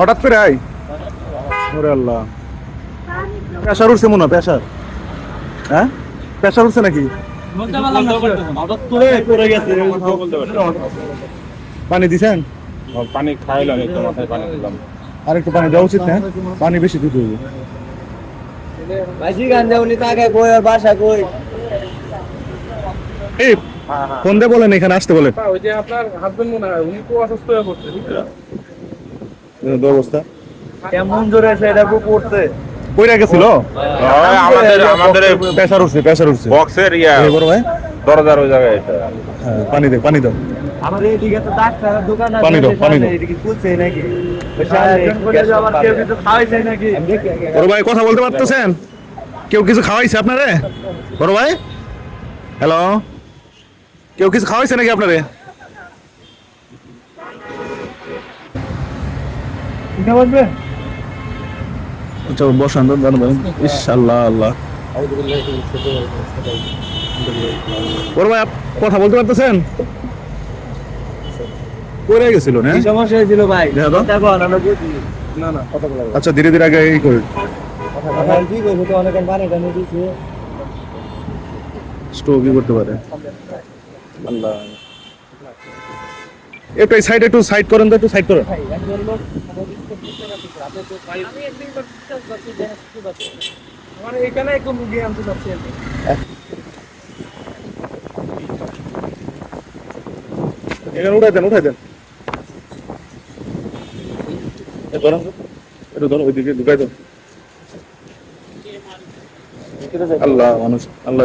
হঠাৎ করে আই ওরে আল্লাহ। প্রেশার উঠছে মনে প্রেশার হ্যাঁ? প্রেশার উঠছে নাকি? পানি দিছেন? পানি খাইলাম একটু মাথায় পানি দিলাম। আর একটু পানি দেওয়া উচিত না পানি বেশি দিতে হবে। কই এই ফোন দিয়ে বলেন এখানে আসতে বলেন। ওই যে আপনার হাজবেন্ড মনে হয় উনি খুব অসুস্থ হয়ে পড়ছে অবস্থা কেমন জোরে সেটা খুব পড়ছে কইরা গেছিল? আমাদের আমাদের উঠছে প্রেশার উঠছে। বক্সের ইয়া এই বড় ভাই। দরজার ওই জায়গায় এটা। হ্যাঁ, পানি দে পানি দাও আমাদের এদিকে তো ডাক্তার দোকান আছে পানি দাও, পানি দাও। এদিকে খুলছে নাকি? বড় ভাই কথা বলতে পারতেছেন? কেউ কিছু খাওয়াইছে আপনারে? বড় ভাই? হ্যালো? কেউ কিছু খাওয়াইছে নাকি আপনারে? আচ্ছা বসান তো দাঁড়ান। ইস আল্লাহ। বড় ভাই কথা বলতে পারতেছেন? পড়ে গেছিল না? সমস্যা হয়েছিল ভাই? না না কথা বলা আচ্ছা ধীরে ধীরে আগে এই করে। এখন কি করব তো অনেক পানি টানি দিচ্ছে করতে পারে। আল্লাহ। একটু সাইড একটু সাইড করেন তো একটু সাইড করেন। মানে এখানে উঠাই দেন উঠাই দেন। ধরেন। একটু ধরো ওইদিকে ঢুকাই দেন। আল্লাহ মানুষ আল্লাহ।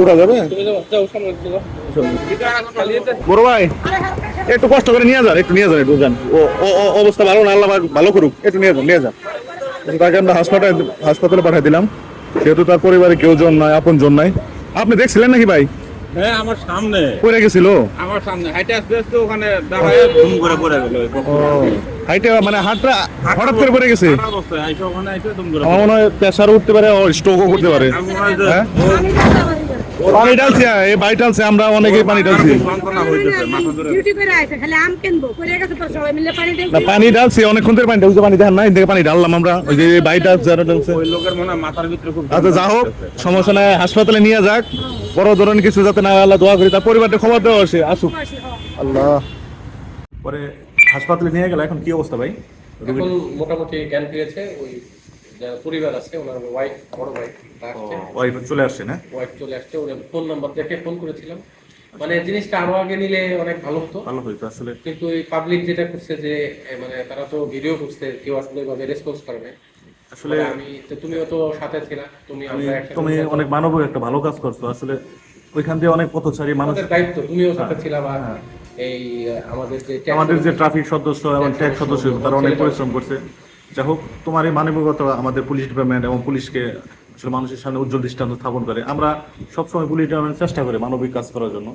উঠা যাবে? বড় ভাই একটু কষ্ট করে নিয়ে যান একটু নিয়ে যান একটু যান। ও ও ও অবস্থা ভালো না আল্লাহ ভালো করুক একটু নিয়ে যান নিয়ে যান। তাকে আমরা হাসপাতালে হাসপাতালে পাঠিয়ে দিলাম। যেহেতু তার পরিবারে কেউ জন নাই আপন জন নাই। আপনি দেখছিলেন নাকি ভাই? হ্যাঁ আমার সামনে। পড়ে গেছিল? আমার সামনে। হাইটে আসতে আসতে ওখানে দাঁড়ায় ধুম করে পড়ে গেল হাইটে মানে হঠাৎ করে পড়ে গেছে? আমার মনে হয় উঠতে পারে স্ট্রোকও করতে পারে। আমি যে হ্যাঁ? পানি ঢালছি হ্যাঁ, এই বাই ঢালছে আমরা অনেকেই পানি ঢালছি। যন্ত্রণা হইতেছে মাথা ধরে ডিউটি করে আছে খালি আম কিনবো করে গেছে পর সবাই মিলে পানি না ঢালছি অনেকক্ষণ ধরে পানি ঢালছে পানি ঢাল নাই দেখে পানি ঢাললাম আমরা ওই যে বাইটা যারা ঢালছে। ওই লোকের মনে হয় মাথার ভিতরে খুব আচ্ছা যা হোক সমস্যা নাই হাসপাতালে নিয়ে যাক বড় ধরনের কিছু যাতে না আল্লাহ দোয়া করি তার পরিবারটা খবর দেওয়া আসে আসুক। আল্লাহ। পরে হাসপাতালে নিয়ে গেল এখন কি অবস্থা ভাই? এখন মোটামুটি জ্ঞান ফিরেছে ওই যারা পরিবার আছে ওনার ওয়াইফ বড় ওয়াইফ ওয়াইফ চলে আসছে না? ওয়াইফ চলে আসছে ওর ফোন নাম্বার দেখে ফোন করেছিলাম। মানে জিনিসটা আরও আগে নিলে অনেক ভালো হতো। ভালো হইতো আসলে। কিন্তু এই পাবলিক যেটা করছে যে মানে তারা তো ভিডিও করছে কেউ আসলে ওইভাবে রেসপন্স করে আসলে আমি তুমিও তো সাথে ছিলা তুমি তুমি অনেক মানবিক একটা ভালো কাজ করছ আসলে ওইখান দিয়ে অনেক পথচারী মানুষ আমাদের দায়িত্ব তুমিও সাথে হ্যাঁ, ছিলা বা হ্যাঁ। এই আমাদের যে আমাদের যে ট্রাফিক সদস্য এবং ট্যাক্স সদস্য তারা অনেক পরিশ্রম করছে। যাই হোক, তোমার এই মানবিকতা আমাদের পুলিশ ডিপার্টমেন্ট এবং পুলিশকে আসলে মানুষের সামনে উজ্জ্বল দৃষ্টান্ত স্থাপন করে। আমরা সবসময় পুলিশ ডিপার্টমেন্ট চেষ্টা করি মানবিক কাজ করার জন্য।